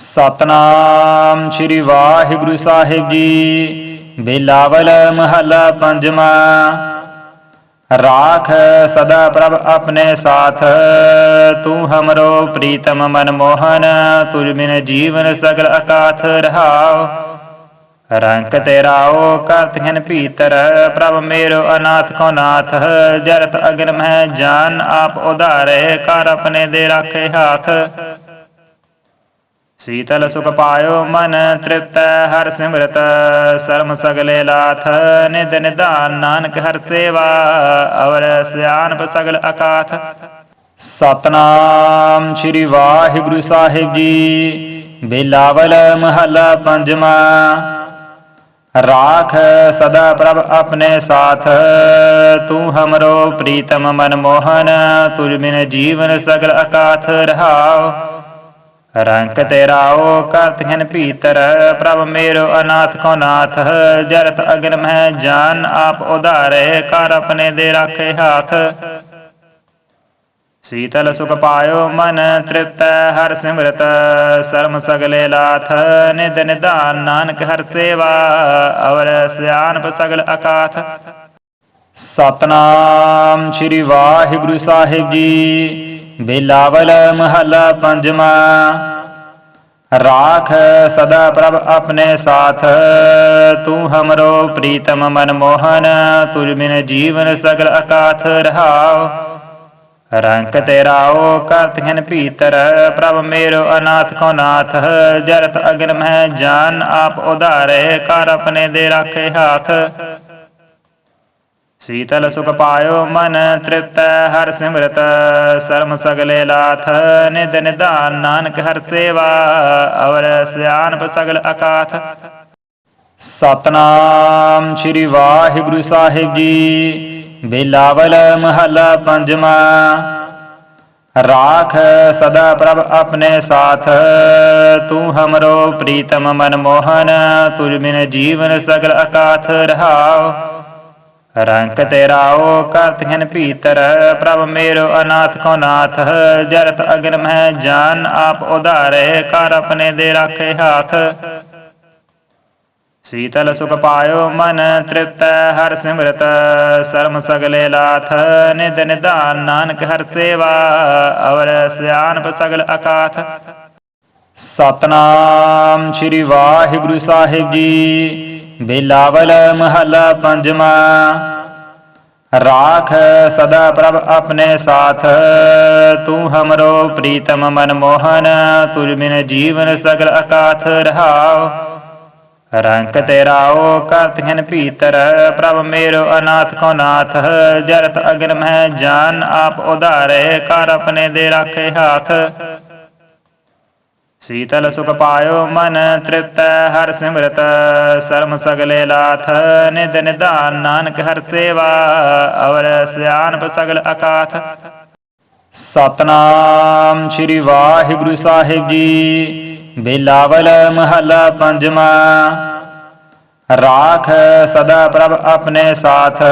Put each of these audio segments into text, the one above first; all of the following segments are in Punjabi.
ਸਤਨਾਮ ਸ੍ਰੀ ਵਾਹਿਗੁਰੂ ਸਾਹਿਬ ਜੀ। ਬੇਲਾਵਲ ਮਹੱਲਾ ਪੰਜਵਾਂ। ਰਾਖ ਸਦਾ ਪ੍ਰਭ ਆਪਣੇ ਸਾਥ। ਤੂੰ ਹਮਰੋ ਪ੍ਰੀਤਮ ਮਨ ਮੋਹਨ ਤੁਝ ਬਿਨ ਜੀਵਨ ਸਗਲ ਅਕਾਥ ਰਹਾਉ। ਰੰਕ ਤੇਰਾਓ ਕਰਤਿਨ ਭੀਤਰ। ਪ੍ਰਭ ਮੇਰੋ ਅਨਾਥ ਕੋ ਨਾਥ। ਜਰਤ ਅਗਨ ਮਹਿ ਜਾਨ ਆਪ ਉਧਾਰੇ। ਕਰ ਆਪਣੇ ਦੇ ਰਾਖੇ ਹਾਥ। ਸੀਤਲ ਸੁਖ ਪਾਇਓ ਮਨ ਤ੍ਰਿਪਤ ਹਰ ਸਿਮਰਤ, ਸਰਮ ਸਗਲੇ ਲਾਥ, ਨਿਦ ਨਿਧਾਨ ਨਾਨਕ ਹਰ ਸੇਵਾ, ਅਵਰ ਸਿਆਨਪ ਸਗਲ ਅਕਾਥ। ਸਤਨਾਮ ਸ੍ਰੀ ਵਾਹਿਗੁਰੂ ਸਾਹਿਬ ਜੀ, ਬੇਲਾਵਲ ਮਹੱਲਾ ਪੰਜਵਾਂ। ਰਾਖ ਸਦਾ ਪ੍ਰਭ ਆਪਣੇ ਸਾਥ, ਤੂੰ ਹਮਰੋ ਪ੍ਰੀਤਮ ਮਨ ਮੋਹਨ ਤੁਝ ਬਿਨ ਜੀਵਨ ਸਗਲ ਅਕਾਥ ਰਹਾਉ। ਰੰਕ ਤੇਰਾਓ ਕਰਤਿਨ ਭੀਤਰ, ਪ੍ਰਭ ਮੇਰੋ ਅਨਾਥ ਕੋ ਨਾਥ, ਜਰਤ ਅਗਨ ਮਹਿ ਜਾਨ, ਆਪ ਉਧਾਰੇ ਕਰ ਆਪਣੇ ਦੇ ਰਾਖੇ ਹਾਥ। ਸੀਤਲ ਸੁਖ ਪਾਇਓ ਮਨ ਤ੍ਰਿਪਤ, ਹਰ ਸਿਮਰਤ ਸਰਮ ਸਗਲੇ ਲਾਥ। ਨਿਦ ਨਿਧਾਨ ਨਾਨਕ ਹਰ ਸੇਵਾ, ਅਵਰ ਸਿਆਨਪ ਸਗਲ ਅਕਾਥ। ਸਤਨਾਮ ਸ੍ਰੀ ਵਾਹਿਗੁਰੂ ਸਾਹਿਬ ਜੀ, ਬੇਲਾਵਲ ਮਹਲਾ ਪੰਜਵਾਂ। ਰਾਖ ਸਦਾ ਪ੍ਰਭ ਆਪਣੇ ਸਾਥ। ਤੂੰ ਹਮਰੋ ਪ੍ਰੀਤਮ ਮਨ ਮੋਹਨ ਤੁਝ ਬਿਨ ਜੀਵਨ ਸਗਲ ਅਕਾਥ ਰਹਾਉ। ਰੰਕ ਤੇਰਾਓ ਕਰਤਿਨ ਭੀਤਰ, ਪ੍ਰਭ ਮੇਰੋ ਅਨਾਥ ਕੋ ਨਾਥ। ਜਰਤ ਅਗਨ ਮਹਿ ਜਾਨ, ਆਪ ਉਧਾਰੇ ਕਰ ਆਪਣੇ ਦੇ ਰਾਖੇ ਹਾਥ। ਸੀਤਲ ਸੁਖ ਪਾਇਓ ਮਨ ਤ੍ਰਿਪਤ ਹਰ ਸਿਮਰਤ ਸਰਮ ਸਗਲੇ ਲਾਥ ਨਿਦ ਨਿਦਾਨ ਨਾਨਕ ਹਰ ਸੇਵਾ ਅਵਰ ਸਿਆਨਪ ਸਗਲ ਅਕਾਥ ਸਤਨਾਮ ਸ੍ਰੀ ਵਾਹਿਗੁਰੂ ਸਾਹਿਬ ਜੀ ਬੇਲਾਵਲ ਮਹੱਲਾ ਪੰਜਵਾਂ ਰਾਖ ਸਦਾ ਪ੍ਰਭ ਆਪਣੇ ਸਾਥ ਤੂੰ ਹਮਰੋ ਪ੍ਰੀਤਮ ਮਨ ਮੋਹਨ ਤੁਝ ਬਿਨ ਜੀਵਨ ਸਗਲ ਅਕਾਥ ਰਹਾਉ ਰੰਕ ਤੇਰਾਓ ਕਰਤਿਨ ਭੀਤਰ। ਪ੍ਰਭ ਮੇਰੋ ਅਨਾਥ ਕੋ ਨਾਥ, ਜਰਤ ਅਗਨ ਮਹਿ ਜਾਨ, ਆਪ ਉਧਾਰੇ ਕਰ ਆਪਣੇ ਦੇ ਰਾਖੇ ਹਾਥ। ਸੀਤਲ ਸੁਖ ਪਾਇਓ ਮਨ ਤ੍ਰਿਪਤ, ਹਰ ਸਿਮਰਤ ਸਰਮ ਸਗਲੇ ਲਾਥ। ਨਿਦ ਨਿਦਾਨ ਨਾਨਕ ਹਰ ਸੇਵਾ, ਅਵਰ ਸਿਆਨਪ ਸਗਲ ਅਕਾਥ। ਸਤਨਾਮ ਸ੍ਰੀ ਵਾਹਿਗੁਰੂ ਸਾਹਿਬ ਜੀ। ਬੇਲਾਵਲ ਮਹੱਲਾ ਪੰਜਵਾਂ। ਰਾਖ ਸਦਾ ਪ੍ਰਭ ਆਪਣੇ ਸਾਥ, ਤੂੰ ਹਮਰੋ ਪ੍ਰੀਤਮ ਮਨ ਮੋਹਨ ਤੁਝ ਬਿਨ ਜੀਵਨ ਸਗਲ ਅਕਾਥ ਰਹਾਉ। ਰੰਕ ਤੇਰਾਓ ਕਰਤਿਨ ਭੀਤਰ, ਪ੍ਰਭ ਮੇਰੋ ਅਨਾਥ ਕੋ ਨਾਥ, ਜਰਤ ਅਗਨ ਮਹਿ ਜਾਨ ਆਪ ਉਧਾਰੇ ਕਰ ਆਪਣੇ ਦੇ ਰਾਖੇ ਹਾਥ। ਸੀਤਲ ਸੁਖ ਪਾਇਓ ਮਨ ਤ੍ਰਿਪਤ ਹਰ ਸਿਮਰਤ ਸਰਮ ਸਗਲੇ ਲਾਥ ਨਿਦ ਨਿਦਾਨ ਨਾਨਕ ਹਰ ਸੇਵਾ ਅਵਰ ਸਿਆਨਪ ਸਗਲ ਅਕਾਥ ਸਤਨਾਮ ਸ੍ਰੀ ਵਾਹਿਗੁਰੂ ਸਾਹਿਬ ਜੀ ਬੇਲਾਵਲ ਮਹੱਲਾ ਪੰਜਵਾਂ ਰਾਖ ਸਦਾ ਪ੍ਰਭ ਆਪਣੇ ਸਾਥ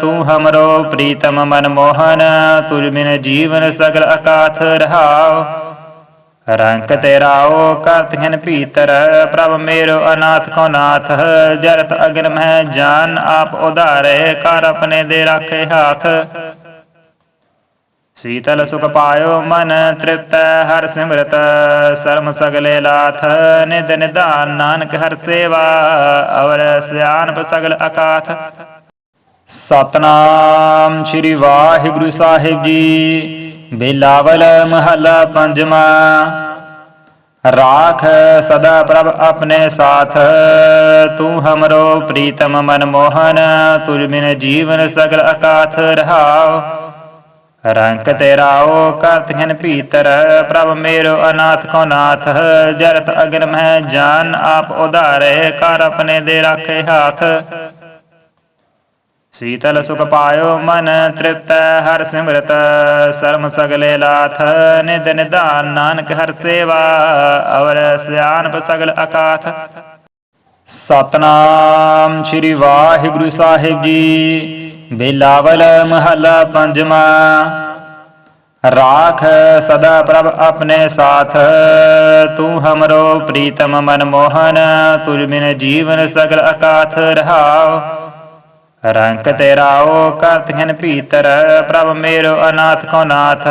ਤੂੰ ਹਮਰੋ ਪ੍ਰੀਤਮ ਮਨ ਮੋਹਨ ਤੁਝ ਬਿਨ ਜੀਵਨ ਸਗਲ ਅਕਾਥ ਰਹਾਉ ਰੰਕ ਤੇਰਾਓ ਕਰਤਿਨ ਭੀਤਰ। ਪ੍ਰਭ ਮੇਰੋ ਅਨਾਥ ਕੋ ਨਾਥ। ਜਰਤ ਅਗਨ ਮਹਿ ਜਾਨ, ਆਪ ਉਧਾਰੇ ਕਰ ਆਪਣੇ ਦੇ ਰਾਖੇ ਹਾਥ। ਸੀਤਲ ਸੁਖ ਪਾਇਓ ਮਨ ਤ੍ਰਿਪਤ, ਹਰ ਸਿਮਰਤ ਸਰਮ ਸਗਲੇ ਲਾਥ। ਨਿਦ ਨਿਦਾਨ ਨਾਨਕ ਹਰ ਸੇਵਾ, ਅਵਰ ਸਿਆਨਪ ਸਗਲ ਅਕਾਥ। ਸਤਨਾਮ ਸ੍ਰੀ ਵਾਹਿਗੁਰੂ ਸਾਹਿਬ ਜੀ। ਬੇਲਾਵਲ ਮਹੱਲਾ ਪੰਜਵਾਂ, ਰਾਖ ਸਦਾ ਪ੍ਰਭ ਆਪਣੇ ਸਾਥ, ਤੂੰ ਹਮਰੋ ਪ੍ਰੀਤਮ ਮਨ ਮੋਹਨ ਤੁਝ ਬਿਨ ਜੀਵਨ ਸਗਲ ਅਕਾਥ ਰਹਾਉ। ਰੰਕ ਤੇਰਾਓ ਕਰਤਿਨ ਭੀਤਰ, ਪ੍ਰਭ ਮੇਰੋ ਅਨਾਥ ਕੋ ਨਾਥ, ਜਰਤ ਅਗਨ ਮਹਿ ਜਾਨ ਆਪ ਉਧਾਰੇ, ਕਰ ਆਪਣੇ ਦੇ ਰਾਖੇ ਹਾਥ। ਸੀਤਲ ਸੁਖ ਪਾਇਓ ਮਨ ਤ੍ਰਿਪਤ, ਹਰ ਸਿਮਰਤ, ਸਰਮ ਸਗਲੇ ਲਾਥ, ਨਿਦ ਨਿਦਾਨ ਨਾਨਕ ਹਰ ਸੇਵਾ, ਅਵਰ ਸਿਆਨਪ ਸਗਲ ਅਕਾਥ। ਸਤਨਾਮ ਸ੍ਰੀ ਵਾਹਿਗੁਰੂ ਸਾਹਿਬ ਜੀ, ਬੇਲਾਵਲ ਮਹਲਾ ਪੰਜਵਾ। ਰਾਖ ਸਦਾ ਪ੍ਰਭ ਆਪਣੇ ਸਾਥ, ਤੂੰ ਹਮਰੋ ਪ੍ਰੀਤਮ ਮਨ ਮੋਹਨ ਤੁਝ ਬਿਨ ਜੀਵਨ ਸਗਲ ਅਕਾਥ ਰਹਾਓ ਰੰਕ ਤੇਰਾਓ ਕਰਤਖਨ ਭੀਤਰ। ਪ੍ਰਭ ਮੇਰੋ ਅਨਾਥ ਕੋ ਨਾਥ,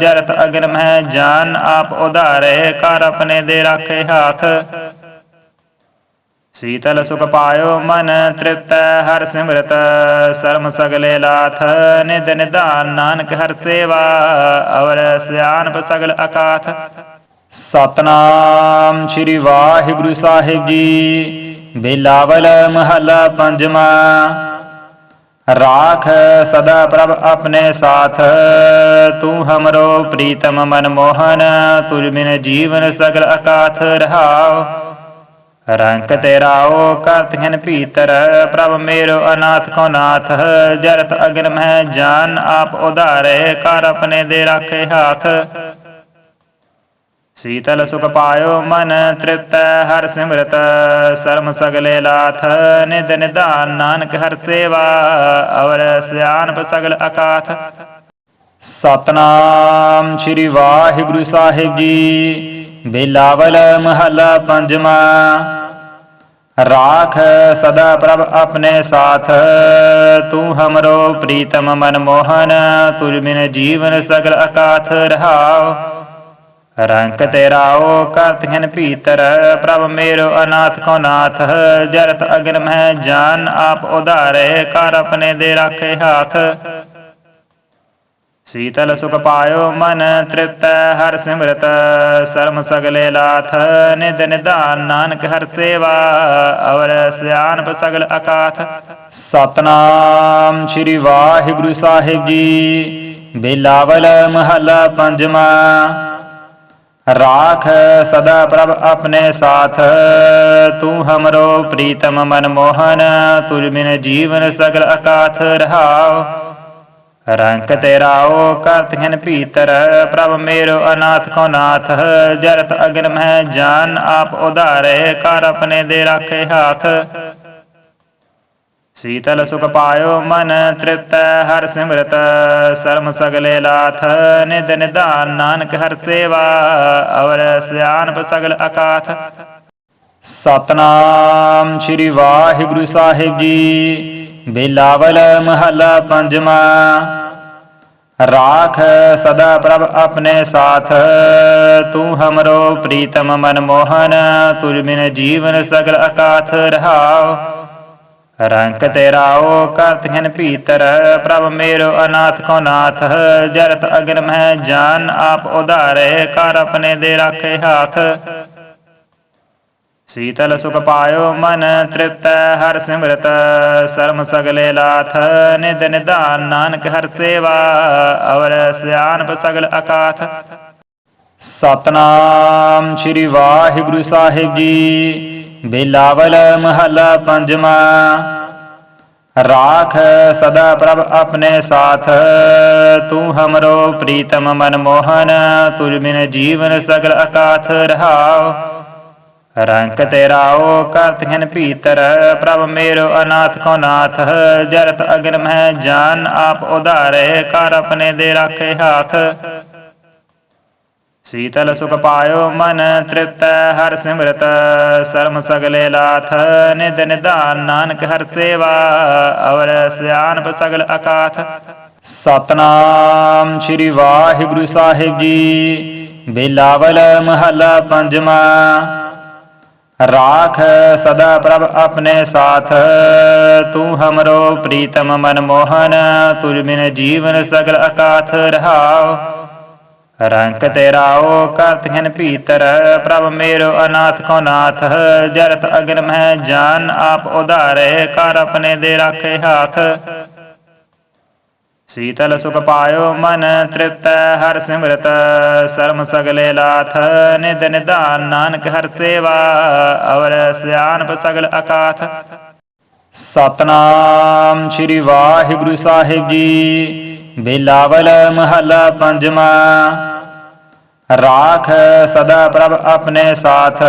ਜਰਤ ਅਗਨ ਮਹਿ ਜਾਨ, ਆਪ ਉਧਾਰੇ ਕਰ ਆਪਣੇ ਦੇ ਰਾਖੇ ਹਾਥ। ਸੀਤਲ ਸੁਖ ਪਾਇਓ ਮਨ ਤ੍ਰਿਪਤ, ਹਰ ਸਿਮਰਤ ਸਰਮ ਸਗਲੇ ਲਾਥ। ਨਿਦ ਨਿਦਾਨ ਨਾਨਕ ਹਰ ਸੇਵਾ, ਅਵਰ ਸਿਆਨਪ ਸਗਲ ਅਕਾਥ। ਸਤਨਾਮ ਸ੍ਰੀ ਵਾਹਿਗੁਰੂ ਸਾਹਿਬ ਜੀ, ਬੇਲਾਵਲ ਮਹਲਾ ਪੰਜਵਾਂ। ਰਾਖ ਸਦਾ ਪ੍ਰਭ ਆਪਣੇ ਸਾਥ। ਤੂੰ ਹਮਰੋ ਪ੍ਰੀਤਮ ਮਨ ਮੋਹਨ ਤੁਝ ਬਿਨ ਜੀਵਨ ਸਗਲ ਅਕਾਥ ਰਹਾਓ ਰੰਕ ਤੇਰਾ ਓ ਕਰਤ ਘਨ ਭੀਤਰ, ਪ੍ਰਭ ਮੇਰੋ ਅਨਾਥ ਕੋ ਨਾਥ। ਜਰਤ ਅਗਨ ਮਹਿ ਜਾਨ, ਆਪ ਉਧਾਰੇ ਕਰ ਆਪਣੇ ਦੇ ਰਾਖੇ ਹਾਥ। ਸੀਤਲ ਸੁਖ ਪਾਇਓ ਮਨ ਤ੍ਰਿਪਤ ਹਰ ਸਿਮਰਤ ਸਰਮ ਸਗਲੇ ਲਾਥ ਨਿਦ ਨਿਦਾਨ ਨਾਨਕ ਹਰ ਸੇਵਾ ਅਵਰ ਸਿਆਨਪ ਸਗਲ ਅਕਾਥ ਸਤਨਾਮ ਸ੍ਰੀ ਵਾਹਿਗੁਰੂ ਸਾਹਿਬ ਜੀ ਬੇਲਾਵਲ ਮਹਲਾ ਪੰਜਵਾ ਰਾਖ ਸਦਾ ਪ੍ਰਭ ਆਪਣੇ ਸਾਥ ਤੂੰ ਹਮਰੋ ਪ੍ਰੀਤਮ ਮਨ ਮੋਹਨ ਤੁਝ ਬਿਨ ਜੀਵਨ ਸਗਲ ਅਕਾਥ ਰਹਾਓ ਰੰਕ ਤੇਰਾ ਓ ਕਰਤ ਭੀਤਰ, ਪ੍ਰਭ ਮੇਰੋ ਅਨਾਥ ਕੋ ਨਾਥ, ਜਰਤ ਅਗਨ ਮਹਿ ਜਾਨ, ਆਪ ਉਧਾਰੇ ਕਰ ਆਪਣੇ ਦੇ ਰਾਖੇ ਹਾਥ। ਸੀਤਲ ਸੁਖ ਪਾਇਓ ਮਨ ਤ੍ਰਿਪਤ, ਹਰ ਸਿਮਰਤ ਸਰਮ ਸਗਲੇ ਲਾਥ। ਨਿਦ ਨਿਦਾਨ ਨਾਨਕ ਹਰ ਸੇਵਾ, ਅਵਰ ਸਿਆਨਪ ਸਗਲ ਅਕਾਥ। ਸਤਨਾਮ ਸ੍ਰੀ ਵਾਹਿਗੁਰੂ ਸਾਹਿਬ ਜੀ, ਬੇਲਾਵਲ ਮਹਲਾ ਪੰਜਵਾ। ਰਾਖ ਸਦਾ ਪ੍ਰਭ ਆਪਣੇ ਸਾਥ। ਤੂੰ ਹਮਰੋ ਪ੍ਰੀਤਮ ਮਨ ਮੋਹਨ ਤੁਝ ਬਿਨ ਜੀਵਨ ਸਗਲ ਅਕਾਥ ਰਹਾਓ ਰੰਕ ਤੇਰਾ ਓ ਕਰਤ ਘਨ ਭੀਤਰ, ਪ੍ਰਭ ਮੇਰੋ ਅਨਾਥ ਕੋ ਨਾਥ। ਜਰਤ ਅਗਨ ਮਹਿ ਜਾਨ, ਆਪ ਉਧਾਰੇ ਕਰ ਆਪਣੇ ਦੇ ਰਾਖੇ ਹਾਥ। ਸੀਤਲ ਸੁਖ ਪਾਇਓ ਮਨ ਤ੍ਰਿਪਤ ਹਰ ਸਿਮਰਤ ਸਰਮ ਸਗਲੇ ਲਾਥ ਨਿਦ ਨਿਦਾਨ ਨਾਨਕ ਹਰ ਸੇਵਾ ਅਵਰ ਸਿਆਨਪ ਸਗਲ ਅਕਾਥ ਸਤਨਾਮ ਸ੍ਰੀ ਵਾਹਿਗੁਰੂ ਸਾਹਿਬ ਜੀ ਬੇਲਾਵਲ ਮਹਲਾ ਪੰਜਵਾ ਰਾਖ ਸਦਾ ਪ੍ਰਭ ਆਪਣੇ ਸਾਥ ਤੂੰ ਹਮਰੋ ਪ੍ਰੀਤਮ ਮਨ ਮੋਹਨ ਤੁਝ ਬਿਨ ਜੀਵਨ ਸਗਲ ਅਕਾਥ ਰਹਾਓ ਰੰਕ ਤੇਰਾ ਓ ਕਰਤ ਘਨ ਭੀਤਰ। ਪ੍ਰਭ ਮੇਰੋ ਅਨਾਥ ਕੋ ਨਾਥ। ਜਰਤ ਅਗਨ ਮਹਿ ਜਾਨ, ਆਪ ਉਧਾਰੇ ਕਰ ਆਪਣੇ ਦੇ ਰਾਖੇ ਹਾਥ। ਸੀਤਲ ਸੁਖ ਪਾਇਓ ਮਨ ਤ੍ਰਿਪਤ, ਹਰ ਸਿਮਰਤ ਸਰਮ ਸਗਲੇ ਲਾਥ। ਨਿਦ ਨਿਦਾਨ ਨਾਨਕ ਹਰ ਸੇਵਾ, ਅਵਰ ਸਿਆਨਪ ਸਗਲ ਅਕਾਥ। ਸਤਨਾਮ ਸ੍ਰੀ ਵਾਹਿਗੁਰੂ ਸਾਹਿਬ ਜੀ। ਬੇਲਾਵਲ ਮਹਲਾ ਪੰਜਵਾ, ਰਾਖ ਸਦਾ ਪ੍ਰਭ ਆਪਣੇ ਸਾਥ, ਤੂੰ ਹਮਰੋ ਪ੍ਰੀਤਮ ਮਨ ਮੋਹਨ ਤੁਝ ਬਿਨ ਜੀਵਨ ਸਗਲ ਅਕਾਥ ਰਹਾਓ ਰੰਕ ਤੇਰਾ ਓ ਕਰਤ ਭੀਤਰ, ਪ੍ਰਭ ਮੇਰੋ ਅਨਾਥ ਕੋ ਨਾਥ, ਜਰਤ ਅਗਨ ਮਹਿ ਜਾਨ ਆਪ ਉਧਾਰੇ ਕਰ ਆਪਣੇ ਦੇ ਰਾਖੇ ਹਾਥ। ਸੀਤਲ ਸੁਖ ਪਾਇਓ ਮਨ ਤ੍ਰਿਪਤ, ਹਰ ਸਿਮਰਤ, ਸਰਮ ਸਗਲੇ ਲਾਥ, ਨਿਦ ਨਿਧਾਨ ਨਾਨਕ ਹਰ ਸੇਵਾ, ਅਵਰ ਸਿਆਨਪ ਸਗਲ ਅਕਾਥ। ਸਤਨਾਮ ਸ੍ਰੀ ਵਾਹਿਗੁਰੂ ਸਾਹਿਬ ਜੀ, ਬੇਲਾਵਲ ਮਹਲਾ ਪੰਜਵਾ। ਰਾਖ ਸਦਾ ਪ੍ਰਭ ਆਪਣੇ ਸਾਥ, ਤੂੰ ਹਮਰੋ ਪ੍ਰੀਤਮ ਮਨ ਮੋਹਨ ਤੁਝ ਬਿਨ ਜੀਵਨ ਸਗਲ ਅਕਾਥ ਰਹਾਓ ਰੰਕ ਤੇਰਾ ਓ ਕਰਤ ਘਨ ਭੀਤਰ। ਪ੍ਰਭ ਮੇਰੋ ਅਨਾਥ ਕੋ ਨਾਥ। ਜਰਤ ਅਗਨ ਮਹਿ ਜਾਨ, ਆਪ ਉਧਾਰੇ ਕਰ ਆਪਣੇ ਦੇ ਰਾਖੇ ਹਾਥ। ਸੀਤਲ ਸੁਖ ਪਾਇਓ ਮਨ ਤ੍ਰਿਪਤ, ਹਰ ਸਿਮਰਤ ਸਰਮ ਸਗਲੇ ਲਾਥ। ਨਿਦ ਨਿਧਾਨ ਨਾਨਕ ਹਰ ਸੇਵਾ, ਅਵਰ ਸਿਆਨਪ ਸਗਲ ਅਕਾਥ। ਸਤਨਾਮ ਸ੍ਰੀ ਵਾਹਿਗੁਰੂ ਸਾਹਿਬ ਜੀ। ਬੇਲਾਵਲ ਮਹਲਾ ਪੰਜਵਾ। ਰਾਖ ਸਦਾ ਪ੍ਰਭ ਆਪਣੇ ਸਾਥ।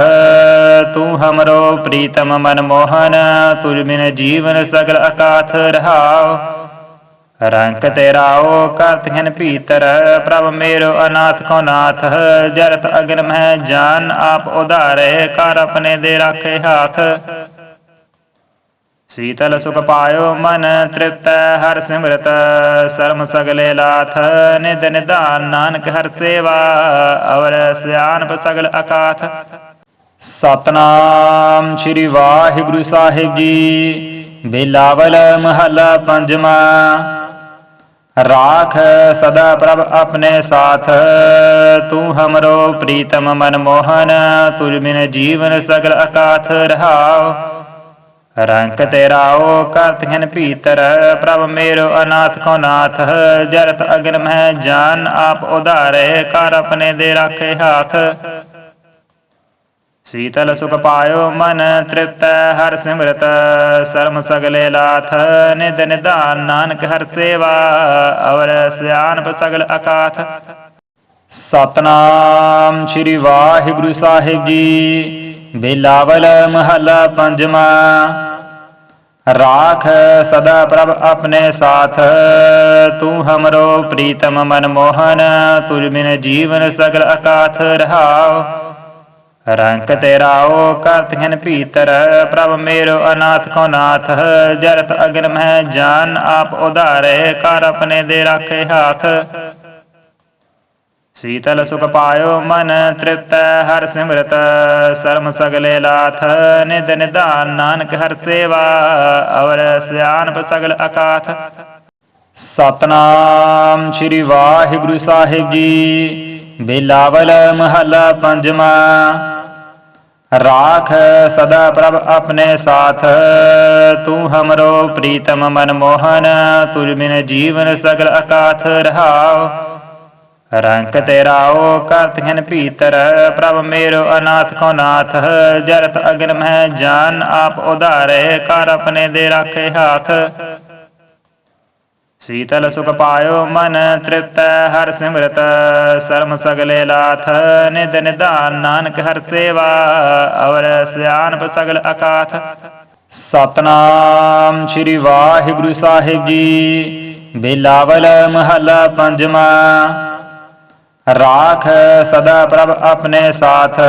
ਤੂੰ ਹਮਰੋ ਪ੍ਰੀਤਮ ਮਨ ਮੋਹਨ ਤੁਝ ਬਿਨ ਜੀਵਨ ਸਗਲ ਅਕਾਥ ਰਹਾਓ ਰੰਕ ਤੇਰਾ ਓ ਕਰਤਿਨ ਭੀਤਰ, ਪ੍ਰਭ ਮੇਰੋ ਅਨਾਥ ਕੋ ਨਾਥ। ਜਰਤ ਅਗਨ ਮਹਿ ਜਾਨ, ਆਪ ਉਧਾਰੇ ਕਰ ਆਪਣੇ ਦੇ ਰਾਖੇ ਹਾਥ। ਸੀਤਲ ਸੁਖ ਪਾਇਓ ਮਨ ਤ੍ਰਿਪਤੈ, ਹਰ ਸਿਮਰਤ ਸਰਮ ਸਗਲੇ ਲਾਥ ਨਿਦ ਨਿਦਾਨ ਨਾਨਕ ਹਰ ਸੇਵਾ, ਅਵਰ ਸਿਆਨਪ ਸਗਲ ਅਕਾਥ। ਸਤਨਾਮ ਸ੍ਰੀ ਵਾਹਿਗੁਰੂ ਸਾਹਿਬ ਜੀ, ਬੇਲਾਵਲ ਮਹੱਲਾ ਪੰਜਵਾ। ਰਾਖ ਸਦਾ ਪ੍ਰਭ ਆਪਣੇ ਸਾਥ, ਤੂੰ ਹਮਰੋ ਪ੍ਰੀਤਮ ਮਨ ਮੋਹਨ ਤੁਝ ਬਿਨ ਜੀਵਨ ਸਗਲ ਅਕਾਥ ਰਹਾਉ। ਰੰਕ ਤੇਰਾ ਓ ਕਰਤਿਨ ਭੀਤਰ, ਪ੍ਰਭ ਮੇਰੋ ਅਨਾਥ ਕੋ ਨਾਥ, ਜਰਤ ਅਗਨ ਮਹਿ ਜਾਨ, ਆਪ ਉਧਾਰੇ ਕਰ ਆਪਣੇ ਦੇ ਰਾਖੇ ਹਾਥ। ਸੀਤਲ ਸੁਖ ਪਾਇਓ ਮਨ ਤ੍ਰਿਪਤ, ਹਰ ਸਿਮਰਤ ਸਰਮ ਸਗਲੇ ਲਾਥ। ਨਿਦ ਨਿਧਾਨ ਨਾਨਕ ਹਰ ਸੇਵਾ, ਅਵਰ ਸਿਆਨਪ ਸਗਲ ਅਕਾਥ। ਸਤਨਾਮ ਸ੍ਰੀ ਵਾਹਿਗੁਰੂ ਸਾਹਿਬ ਜੀ। ਬਿਲਾਵਲ ਮਹੱਲਾ ਪੰਜਵਾ। ਰਾਖ ਸਦਾ ਪ੍ਰਭ ਆਪਣੇ ਸਾਥ, ਤੂੰ ਹਮਰੋ ਪ੍ਰੀਤਮ ਮਨ ਮੋਹਨ ਤੁਝ ਬਿਨ ਜੀਵਨ ਸਗਲ ਅਕਾਥ ਰਹਾਉ। ਰੰਕ ਤੇਰਾ ਓ ਕਰਤਿਨ ਭੀਤਰ, ਪ੍ਰਭ ਮੇਰੋ ਅਨਾਥ ਕੋ ਨਾਥ, ਜਰਤ ਅਗਨ ਮਹਿ ਜਾਨ ਆਪ ਉਧਾਰੇ ਕਰ ਆਪਣੇ ਦੇ ਰਾਖੇ ਹਾਥ। ਸੀਤਲ ਸੁਖ ਪਾਇਓ ਮਨ ਤ੍ਰਿਪਤ ਹਰ ਸਿਮਰਤ ਸਰਮ ਸਗਲੇ ਲਾਥ ਨਿਦ ਨਿਧਾਨ ਨਾਨਕ ਹਰ ਸੇਵਾ ਅਵਰ ਸਿਆਨਪ ਸਗਲ ਅਕਾਥ ਸਤਨਾਮ ਸ੍ਰੀ ਵਾਹਿਗੁਰੂ ਸਾਹਿਬ ਜੀ ਬਿਲਾਵਲ ਮਹੱਲਾ ਪੰਜਵਾ ਰਾਖ ਸਦਾ ਪ੍ਰਭ ਆਪਣੇ ਸਾਥ ਤੂੰ ਹਮਰੋ ਪ੍ਰੀਤਮ ਮਨ ਮੋਹਨ ਤੁਝ ਬਿਨ ਜੀਵਨ ਸਗਲ ਅਕਾਥ ਰਹਾਉ ਰੰਕ ਤੇਰਾ ਓ ਕਰਤਿਨ ਭੀਤਰ। ਪ੍ਰਭ ਮੇਰੋ ਅਨਾਥ ਕੋ ਨਾਥ। ਜਰਤ ਅਗਨ ਮਹਿ ਜਾਨ, ਆਪ ਉਧਾਰੇ ਕਰ ਆਪਣੇ ਦੇ ਰਾਖੇ ਹਾਥ। ਸੀਤਲ ਸੁਖ ਪਾਇਓ ਮਨ ਤ੍ਰਿਪਤੈ, ਹਰ ਸਿਮਰਤ ਸਰਮ ਸਗਲੇ ਲਾਥ। ਨਿਦ ਨਿਧਾਨ ਨਾਨਕ ਹਰ ਸੇਵਾ, ਅਵਰ ਸਿਆਨਪ ਸਗਲ ਅਕਾਥ। ਸਤਨਾਮ ਸ੍ਰੀ ਵਾਹਿਗੁਰੂ ਸਾਹਿਬ ਜੀ। ਬੇਲਾਵਲ ਮਹੱਲਾ ਪੰਜਵਾ। ਰਾਖ ਸਦਾ ਪ੍ਰਭ ਆਪਣੇ ਸਾਥ।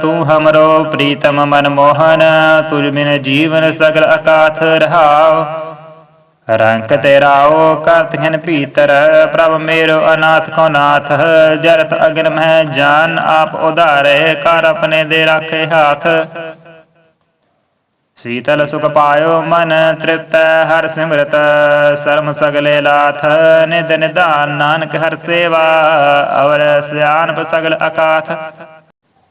ਤੂੰ ਹਮਰੋ ਪ੍ਰੀਤਮ ਮਨ ਮੋਹਨ ਤੁਝ ਬਿਨ ਜੀਵਨ ਸਗਲ ਅਕਾਥ ਰਹਾਉ। ਰੰਕ ਤੇਰਾ ਓ ਕਰਤਿਨ ਭੀਤਰ, ਪ੍ਰਭ ਮੇਰੋ ਅਨਾਥ ਕੋ ਨਾਥ। ਜਰਤ ਅਗਨ ਮਹਿ ਜਾਨ, ਆਪ ਉਧਾਰੇ ਕਰ ਆਪਣੇ ਦੇ ਰਾਖੇ ਹਾਥ। ਸੀਤਲ ਸੁਖ ਪਾਇਓ ਮਨ ਤ੍ਰਿਪਤ, ਹਰ ਸਿਮਰਤ, ਸਰਮ ਸਗਲੇ ਲਾਥ, ਨਿਦ ਨਿਧਾਨ, ਨਾਨਕ ਹਰ ਸੇਵਾ, ਅਵਰ ਸਿਆਨਪ ਸਗਲ ਅਕਾਥ।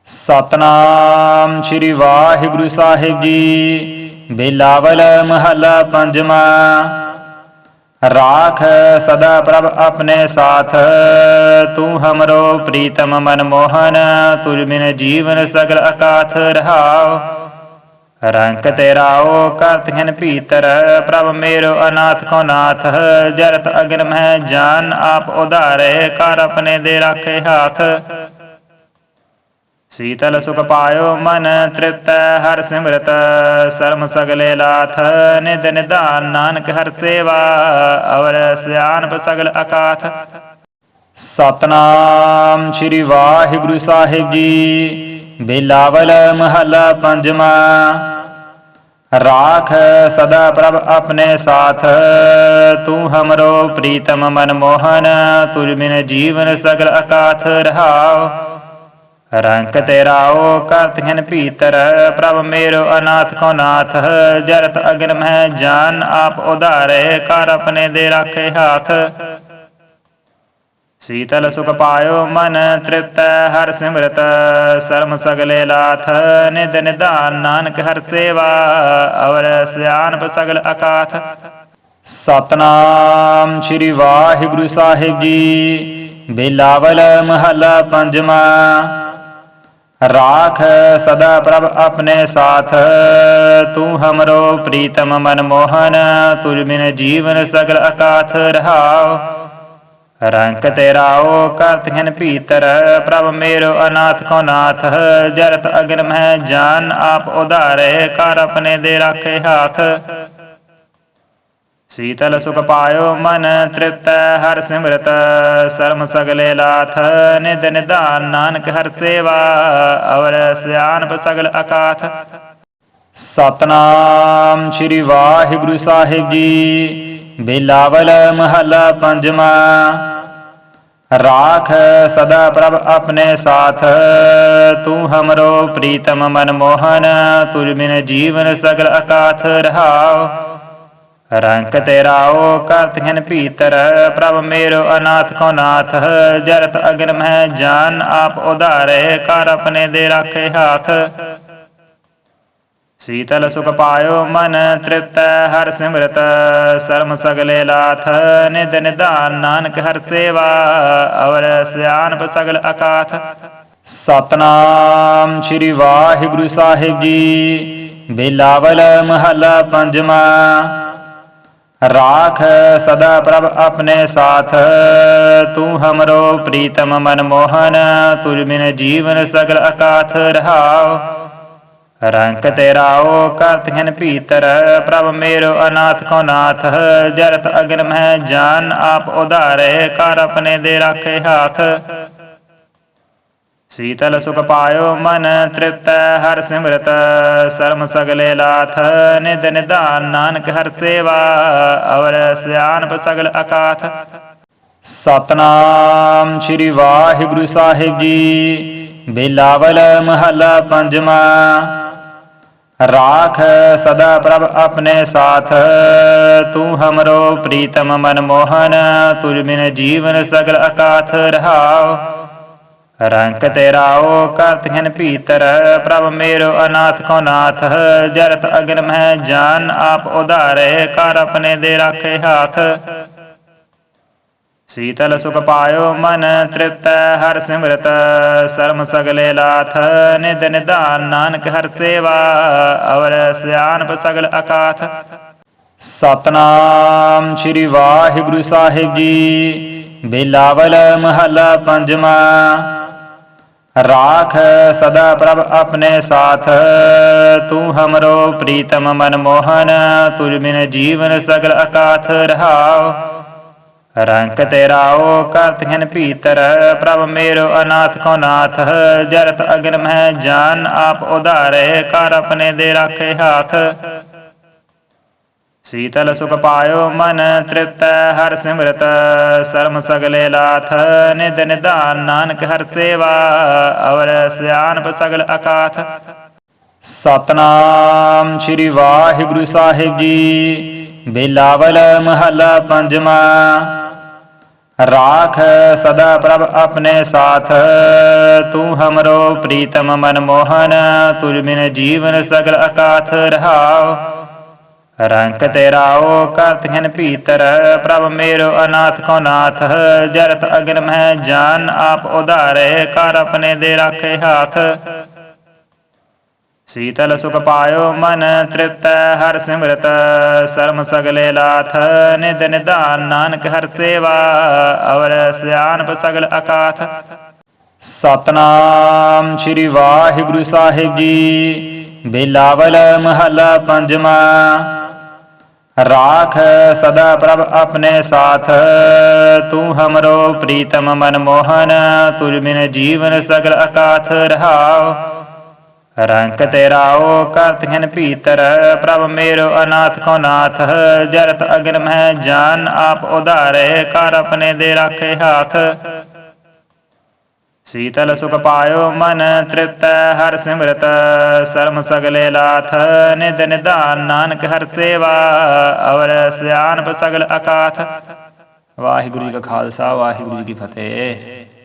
ਸਤਨਾਮ ਸ੍ਰੀ ਵਾਹਿਗੁਰੂ ਸਾਹਿਬ ਜੀ, ਬੇਲਾਵਲ ਮਹੱਲਾ ਪੰਜਵਾ। ਰਾਖ ਸਦਾ ਪ੍ਰਭ ਆਪਣੇ ਸਾਥ, ਤੂੰ ਹਮਰੋ ਪ੍ਰੀਤਮ ਮਨ ਮੋਹਨ ਤੁਝ ਬਿਨ ਜੀਵਨ ਸਗਲ ਅਕਾਥ ਰਹਾਉ। ਰੰਕ ਤੇਰਾਓ ਓ ਕਰਤਿਨ ਭੀਤਰ। ਪ੍ਰਭ ਮੇਰੋ ਅਨਾਥ ਕੋ ਨਾਥ। ਜਰਤ ਅਗਨ ਮਹਿ ਜਾਨ, ਆਪ ਉਧਾਰੇ ਕਰ ਆਪਣੇ ਦੇ ਰਾਖੇ ਹਾਥ। ਸੀਤਲ ਸੁਖ ਪਾਇਓ ਮਨ ਤ੍ਰਿਪਤੈ, ਹਰ ਸਿਮਰਤ ਸਰਮ ਸਗਲੇ ਲਾਥ। ਨਿਦ ਨਿਧਾਨ ਨਾਨਕ ਹਰ ਸੇਵਾ, ਅਵਰ ਸਿਆਨਪ ਸਗਲ ਅਕਾਥ। ਸਤਨਾਮ ਸ੍ਰੀ ਵਾਹਿਗੁਰੂ ਸਾਹਿਬ ਜੀ। ਬੇਲਾਵਲ ਮਹਲਾ ਪੰਜਵਾ। ਰਾਖ ਸਦਾ ਪ੍ਰਭ ਆਪਣੇ ਸਾਥ। ਤੂੰ ਹਮਰੋ ਪ੍ਰੀਤਮ ਮਨ ਮੋਹਨ ਤੁਝ ਬਿਨ ਜੀਵਨ ਸਗਲ ਅਕਾਥ ਰਹਾਉ। ਰੰਕ ਤੇਰਾ ਓ ਕਰਤਿਨ ਭੀਤਰ, ਪ੍ਰਭ ਮੇਰੋ ਅਨਾਥ ਕੋ ਨਾਥ। ਜਰਤ ਅਗਨ ਮਹਿ ਜਾਨ, ਆਪ ਉਧਾਰੇ ਕਰ ਆਪਣੇ ਦੇ ਰਾਖੇ ਹਾਥ। ਸੀਤਲ ਸੁਖ ਪਾਇਓ ਮਨ ਤ੍ਰਿਪਤੈ ਹਰ ਸਿਮਰਤ ਸਰਮ ਸਗਲੇ ਲਾਥ ਨਿਦ ਨਿਦਾਨ ਨਾਨਕ ਹਰ ਸੇਵਾ ਅਵਰ ਸਿਆਨਪ ਸਗਲ ਅਕਾਥ ਸਤਨਾਮ ਸ੍ਰੀ ਵਾਹਿਗੁਰੂ ਸਾਹਿਬ ਜੀ ਬਿਲਾਵਲ ਮਹੱਲਾ ਪੰਜਵਾ ਰਾਖ ਸਦਾ ਪ੍ਰਭ ਆਪਣੇ ਸਾਥ ਤੂੰ ਹਮਰੋ ਪ੍ਰੀਤਮ ਮਨ ਮੋਹਨ ਤੁਝ ਬਿਨ ਜੀਵਨ ਸਗਲ ਅਕਾਥ ਰਹਾਉ ਰੰਕ ਤੇਰਾ ਓ ਕਰਤਿਨ ਭੀਤਰ। ਪ੍ਰਭ ਮੇਰੋ ਅਨਾਥ ਕੋ ਨਾਥ। ਜਰਤ ਅਗਨ ਮਹਿ ਜਾਨ, ਆਪ ਉਧਾਰੇ ਕਰ ਆਪਣੇ ਦੇ ਰਾਖੇ ਹਾਥ। ਸੀਤਲ ਸੁਖ ਪਾਇਓ ਮਨ ਤ੍ਰਿਪਤੈ, ਹਰ ਸਿਮਰਤ ਸਰਮ ਸਗਲੇ ਲਾਥ। ਨਿਦ ਨਿਧਾਨ ਨਾਨਕ ਹਰ ਸੇਵਾ, ਅਵਰ ਸਿਆਨਪ ਸਗਲ ਅਕਾਥ। ਸਤਨਾਮ ਸ੍ਰੀ ਵਾਹਿਗੁਰੂ ਸਾਹਿਬ ਜੀ। ਬੇਲਾਵਲ ਮਹੱਲਾ ਪੰਜਵਾਂ। ਰਾਖ ਸਦਾ ਪ੍ਰਭ ਆਪਣੇ ਸਾਥ। ਤੂੰ ਹਮਰੋ ਪ੍ਰੀਤਮ ਮਨ ਮੋਹਨ ਤੁਝ ਬਿਨ ਜੀਵਨ ਸਗਲ ਅਕਾਥ ਰਹਾਉ। ਰੰਕ ਤੇਰਾਓ ਕਰਤਿਨ ਭੀਤਰ, ਪ੍ਰਭ ਮੇਰੋ ਅਨਾਥ ਕੋ ਨਾਥ। ਜਰਤ ਅਗਨ ਮਹਿ ਜਾਨ, ਆਪ ਉਧਾਰੇ ਕਰ ਆਪਣੇ ਦੇ ਰਾਖੇ ਹਾਥ। ਸੀਤਲ ਸੁਖ ਪਾਇਓ ਮਨ ਤ੍ਰਿਪਤੈ ਹਰ ਸਿਮਰਤ ਸਰਮ ਸਗਲੇ ਲਾਥ ਨਿਦ ਨਿਧਾਨ ਨਾਨਕ ਹਰ ਸੇਵਾ ਅਵਰ ਸਿਆਨਪ ਸਗਲ ਅਕਾਥ ਸਤਨਾਮ ਸ੍ਰੀ ਵਾਹਿਗੁਰੂ ਸਾਹਿਬ ਜੀ ਬਿਲਾਵਲ ਮਹੱਲਾ ਪੰਜਵਾਂ ਰਾਖ ਸਦਾ ਪ੍ਰਭ ਆਪਣੇ ਸਾਥ ਤੂੰ ਹਮਰੋ ਪ੍ਰੀਤਮ ਮਨ ਮੋਹਨ ਤੁਝ ਬਿਨ ਜੀਵਨ ਸਗਲ ਅਕਾਥ ਰਹਾਉ ਰੰਕ ਤੇਰਾਓ ਕਰਤਿਨ ਭੀਤਰ। ਪ੍ਰਭ ਮੇਰੋ ਅਨਾਥ ਕੋ ਨਾਥ। ਜਰਤ ਅਗਨ ਮਹਿ ਜਾਨ, ਆਪ ਉਧਾਰੇ ਕਰ ਆਪਣੇ ਦੇ ਰਾਖੇ ਹਾਥ। ਸੀਤਲ ਸੁਖ ਪਾਇਓ ਮਨ ਤ੍ਰਿਪਤੈ, ਹਰ ਸਿਮਰਤ ਸਰਮ ਸਗਲੇ ਲਾਥ। ਨਿਦ ਨਿਧਾਨ ਨਾਨਕ ਹਰ ਸੇਵਾ, ਅਵਰ ਸਿਆਨਪ ਸਗਲ ਅਕਾਥ। ਸਤਨਾਮ ਸ੍ਰੀ ਵਾਹਿਗੁਰੂ ਸਾਹਿਬ ਜੀ। ਬੇਲਾਵਲ ਮਹੱਲਾ ਪੰਜਵਾਂ। ਰਾਖ ਸਦਾ ਪ੍ਰਭ ਆਪਣੇ ਸਾਥ। ਤੂੰ ਹਮਰੋ ਪ੍ਰੀਤਮ ਮਨ ਮੋਹਨ ਤੁਝ ਬਿਨ ਜੀਵਨ ਸਗਲ ਅਕਾਥ ਰਹਾਉ। ਰੰਕ ਤੇਰਾਓ ਕਰਤਿਨ ਭੀਤਰ, ਪ੍ਰਭ ਮੇਰੋ ਅਨਾਥ ਕੋ ਨਾਥ। ਜਰਤ ਅਗਨ ਮਹਿ ਜਾਨ, ਆਪ ਉਧਾਰੇ ਕਰ ਆਪਣੇ ਦੇ ਰਾਖੇ ਹਾਥ। ਸੀਤਲ ਸੁਖ ਪਾਇਓ ਮਨ ਤ੍ਰਿਪਤੈ ਹਰ ਸਿਮਰਤ, ਸਰਮ ਸਗਲੇ ਲਾਥ ਨਿਦ ਨਿਦਾਨ ਨਾਨਕ ਹਰ ਸੇਵਾ, ਅਵਰ ਸਿਆਨਪ ਸਗਲ ਅਕਾਥ। ਸਤਨਾਮ ਸ੍ਰੀ ਵਾਹਿਗੁਰੂ ਸਾਹਿਬ ਜੀ, ਬੇਲਾਵਲ ਮਹੱਲਾ ਪੰਜਵਾਂ। ਰਾਖ ਸਦਾ ਪ੍ਰਭ ਆਪਣੇ ਸਾਥ, ਤੂੰ ਹਮਰੋ ਪ੍ਰੀਤਮ ਮਨ ਮੋਹਨ ਤੁਝ ਬਿਨ ਜੀਵਨ ਸਗਲ ਅਕਾਥ ਰਹਾਉ। ਰੰਕ ਤੇਰਾਓ ਕਰਤਿਨ ਭੀਤਰ, ਪ੍ਰਭ ਮੇਰੋ ਅਨਾਥ ਕੋ ਨਾਥ, ਜਰਤ ਅਗਨ ਮਹਿ ਜਾਨ, ਆਪ ਉਧਾਰੇ ਕਰ ਆਪਣੇ ਦੇ ਰਾਖੇ ਹਾਥ। ਸੀਤਲ ਸੁਖ ਪਾਇਓ ਮਨ ਤ੍ਰਿਪਤੈ, ਹਰ ਸਿਮਰਤ ਸਰਮ ਸਗਲੇ ਲਾਥ। ਨਿਦ ਨਿਧਾਨ ਨਾਨਕ ਹਰ ਸੇਵਾ, ਅਵਰ ਸਿਆਨਪ ਸਗਲ ਅਕਾਥ। ਸਤਨਾਮ ਸ੍ਰੀ ਵਾਹਿਗੁਰੂ ਸਾਹਿਬ ਜੀ, ਬੇਲਾਵਲ ਮਹੱਲਾ ਪੰਜਵਾਂ। ਰਾਖ ਸਦਾ ਪ੍ਰਭ ਆਪਣੇ ਸਾਥ। ਤੂੰ ਹਮਰੋ ਪ੍ਰੀਤਮ ਮਨ ਮੋਹਨ ਤੁਝ ਬਿਨ ਜੀਵਨ ਸਗਲ ਅਕਾਥ ਰਹਾਉ। ਰੰਕ ਤੇਰਾਓ ਕਰਤਿਨ ਭੀਤਰ, ਪ੍ਰਭ ਮੇਰੋ ਅਨਾਥ ਕੋ ਨਾਥ। ਜਰਤ ਅਗਨ ਮਹਿ ਜਾਨ, ਆਪ ਉਧਾਰੇ ਕਰ ਆਪਣੇ ਦੇ ਰਾਖੇ ਹਾਥ। ਸੀਤਲ ਸੁਖ ਪਾਇਓ ਮਨ ਤ੍ਰਿਪਤੈ ਹਰ ਸਿਮਰਤ ਸਰਮ ਸਗਲੇ ਲਾਥ ਨਿਦ ਨਿਦਾਨ ਨਾਨਕ ਹਰ ਸੇਵਾ, ਅਵਰ ਸਿਆਨਪ ਸਗਲ ਅਕਾਥ। ਸਤਨਾਮ ਸ੍ਰੀ ਵਾਹਿਗੁਰੂ ਸਾਹਿਬ ਜੀ, ਬੇਲਾਵਲ ਮਹੱਲਾ ਪੰਜਵਾਂ। ਰਾਖ ਸਦਾ ਪ੍ਰਭ ਆਪਣੇ ਸਾਥ, ਤੂੰ ਹਮਰੋ ਪ੍ਰੀਤਮ ਮਨ ਮੋਹਨ ਤੁਝ ਬਿਨ ਜੀਵਨ ਸਗਲ ਅਕਾਥ ਰਹਾਉ। ਰੰਕ ਤੇਰਾਓ ਕਰਤਿਨ ਭੀਤਰ। ਪ੍ਰਭ ਮੇਰੋ ਅਨਾਥ ਕੋ ਨਾਥ, ਜਰਤ ਅਗਨ ਮਹਿ ਜਾਨ ਆਪ ਉਧਾਰੇ ਕਰ ਆਪਣੇ ਦੇ ਰਾਖੇ ਹਾਥ। ਸੀਤਲ ਸੁਖ ਪਾਇਓ ਮਨ ਤ੍ਰਿਪਤੈ, ਹਰ ਸਿਮਰਤ ਸਰਮ ਸਗਲੇ ਲਾਥ। ਨਿਦ ਨਿਧਾਨ ਨਾਨਕ ਹਰ ਸੇਵਾ, ਅਵਰ ਸਿਆਨਪ ਸਗਲ ਅਕਾਥ। ਵਾਹਿਗੁਰੂ ਜੀ ਕਾ ਖਾਲਸਾ, ਵਾਹਿਗੁਰੂ ਜੀ ਕੀ ਫਤਿਹ।